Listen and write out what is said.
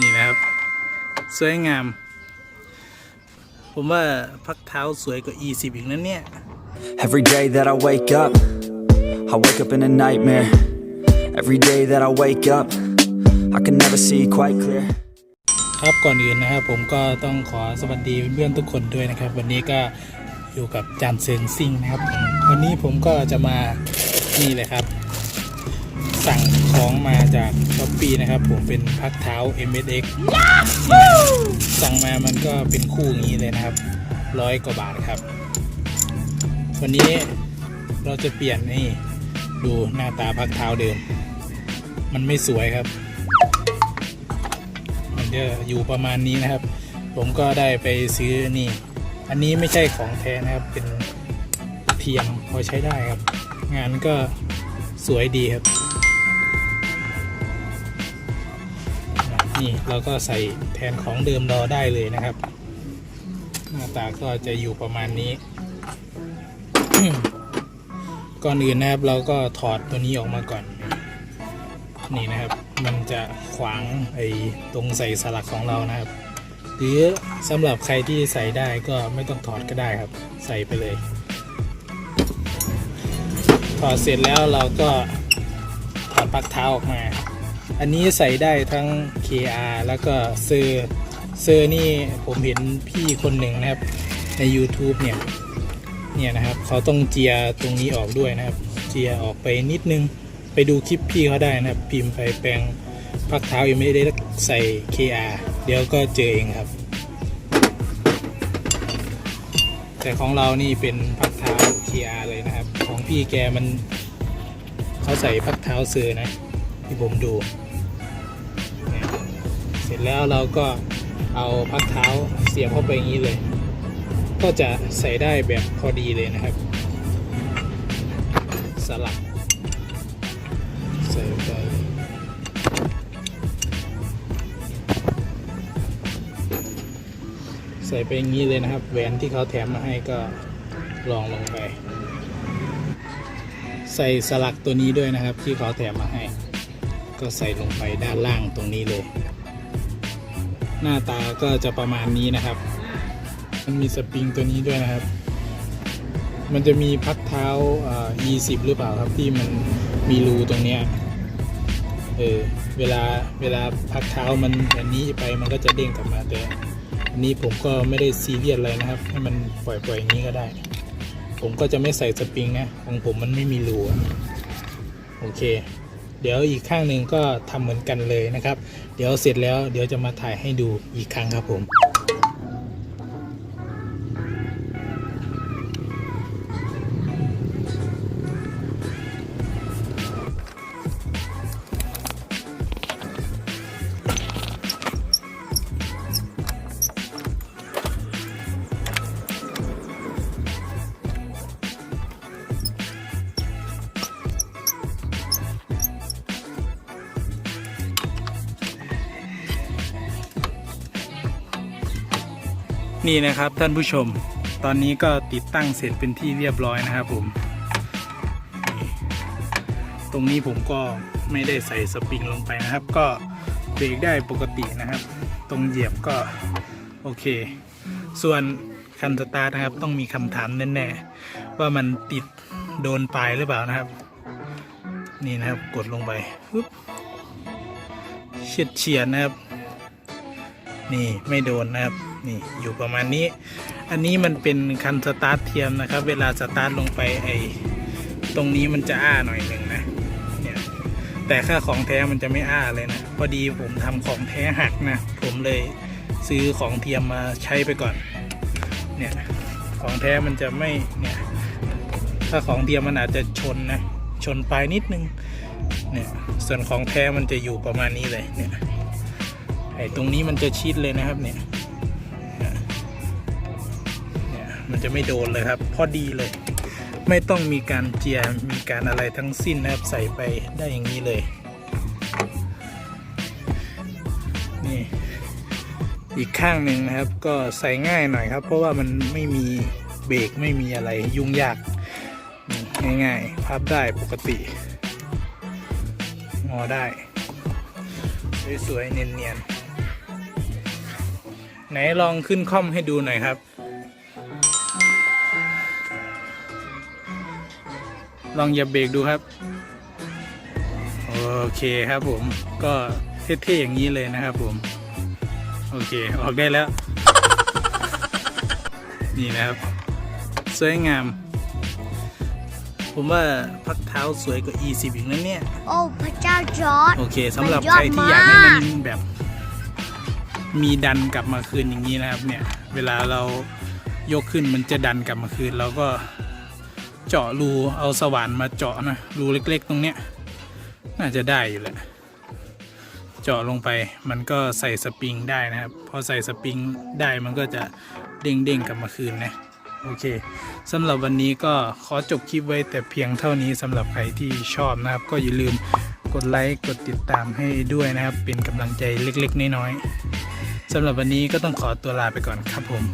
นี่นะครับ สวยงาม ผมว่าพักเท้าสวยกว่า E10 อีกนั้นเนี่ย Every day that I wake up, I wake up in a nightmare. Every day that I wake up, I can never see quite clear. ครับก่อนอื่นนะครับผมก็ต้องขอสวัสดีเพื่อนๆทุกคนด้วยนะครับ วันนี้ก็อยู่กับจานเซิงซิ่งนะครับ วันนี้ผมก็จะมานี่เลยครับ สั่งของมาจากช้อปปีนะครับ ผมเป็นพักเท้า MSX สั่งมามันก็เป็นคู่อย่างนี้เลยนะครับร้อยกว่าบาทครับ วันนี้เราจะเปลี่ยนนี่ดูหน้าตาพักเท้าเดิม มันไม่สวยครับ มันจะอยู่ประมาณนี้นะครับ ผมก็ได้ไปซื้อนี่ อันนี้ไม่ใช่ของแท้นะครับเป็นเทียมพอใช้ได้ครับ งานก็สวยดีครับ นี่เราก็ใส่แทนของเดิมรอได้เลยนะครับ หน้าตาก็จะอยู่ประมาณนี้ ก่อนอื่นนะครับเราก็ถอดตัวนี้ออกมาก่อน นี่นะครับ มันจะขวางไอ้ตรงใส่สลักของเรานะครับ หรือสำหรับใครที่ใส่ได้ก็ไม่ต้องถอดก็ได้ครับ ใส่ไปเลย ถอดเสร็จแล้วเราก็ถอดปลั๊กเท้าออกมา อันนี้ใส่ได้ทั้ง KR แล้วก็เซอร์เซอร์นี่ผมเห็นพี่คนหนึ่งนะครับ ใน YouTube เนี่ย เนี่ยนะครับเขาต้องเจียตรงนี้ออกด้วยนะครับ เจียออกไปนิดนึง ไปดูคลิปพี่เขาได้นะครับ พิมพ์ไปแปลงพักเท้ายังไม่ได้ใส่ KR เดี๋ยวก็เจอเองครับ แต่ของเรานี่เป็นพักเท้า KR เลยนะครับ ของพี่แกมันเขาใส่พักเท้าเซอร์นะ ที่ผมดูเนี่ยเสร็จแล้วเราก็เอาพักเท้าเสียบเข้าไปอย่างนี้เลย ก็จะใส่ได้แบบพอดีเลยนะครับ สลักใส่ไปใส่ไปอย่างนี้เลยนะครับแหวนที่เขาแถมมาให้ก็ลองลงไป ใส่สลักตัวนี้ด้วยนะครับที่เขาแถมมาให้ ก็ใส่ลงไปด้านล่างตรงนี้เลย หน้าตาก็จะประมาณนี้นะครับ มันมีสปริงตัวนี้ด้วยนะครับ มันจะมีพักเท้าอ่า E10 หรือเปล่าครับที่มันมีรูตรงเนี้ยเออเวลาเวลาพักเท้ามันอันนี้ไปมันก็จะเด้งกลับมาแต่อันนี้ผมก็ไม่ได้ซีเรียสอะไรนะครับ ให้มันปล่อยๆอย่างนี้ก็ได้ ผมก็จะไม่ใส่สปริงนะของผมมันไม่มีรูโอเค เดี๋ยวอีกข้างหนึ่งก็ทำเหมือนกันเลยนะครับ เดี๋ยวเสร็จแล้วเดี๋ยวจะมาถ่ายให้ดูอีกครั้งครับผม นี่นะครับท่านผู้ชม ตอนนี้ก็ติดตั้งเสร็จเป็นที่เรียบร้อยนะครับผม ตรงนี้ผมก็ไม่ได้ใส่สปริงลงไปนะครับ ก็เบรกได้ปกตินะครับ ตรงเหยียบก็โอเค ส่วนคันสตาร์ทนะครับ ต้องมีคำถามแน่ๆว่ามันติดโดนปลายหรือเปล่านะครับ นี่นะครับกดลงไปปึ๊บเฉียดเฉียดนะครับ นี่ไม่โดนนะครับ นี่อยู่ประมาณนี้ อันนี้มันเป็นคันสตาร์ทเทียมนะครับ เวลาสตาร์ทลงไปไอ้ตรงนี้มันจะอ้าหน่อยหนึ่งนะเนี่ยแต่ค่าของแท้มันจะไม่อ้าเลยนะพอดีผมทำของแท้หักนะผมเลยซื้อของเทียมมาใช้ไปก่อนเนี่ยของแท้มันจะไม่เนี่ยถ้าของเทียมมันอาจจะชนนะชนปลายนิดนึงเนี่ยส่วนของแท้มันจะอยู่ประมาณนี้เลยเนี่ยไอ้ตรงนี้มันจะชิดเลยนะครับเนี่ย มันจะไม่โดนเลยครับ พอดีเลย ไม่ต้องมีการเจียมีการอะไรทั้งสิ้นนะครับใส่ไปได้อย่างนี้เลยนี่อีกข้างหนึ่งนะครับ ก็ใส่ง่ายหน่อยครับ เพราะว่ามันไม่มีเบรกไม่มีอะไรยุ่งยากง่ายๆพับได้ปกติงอได้ สวยๆเนียนๆไหนลองขึ้นคล่อมให้ดูหน่อยครับ ลองอย่าเบรกดูครับ โอเคครับผมก็เท่ๆอย่างนี้เลยนะครับผม โอเคออกได้แล้ว นี่นะครับ สวยงาม ผมว่าพักเท้าสวยกว่า E10 อีกนะเนี่ย โอ้พระเจ้าจอร์ดโอเคสำหรับมันยอดใครที่อยากให้มากมันแบบ มีดันกลับมาคืนอย่างนี้นะครับ เนี่ย เวลาเรายกขึ้นมันจะดันกลับมาคืนเราก็ เจาะรูเอาสว่านมาเจาะนะรูเล็ก ๆ ตรงเนี้ยน่าจะได้อยู่แหละเจาะลงไปมันก็ใส่สปริงได้นะครับพอใส่สปริงได้มันก็จะเด้งๆกลับมาคืนนะโอเคสำหรับวันนี้ก็ขอจบคลิปไว้แต่เพียงเท่านี้สำหรับใครที่ชอบนะครับ ก็อย่าลืมกดไลค์กดติดตามให้ด้วยนะครับ เป็นกำลังใจเล็กๆ น้อยๆสำหรับวันนี้ก็ต้องขอตัวลาไปก่อนครับผม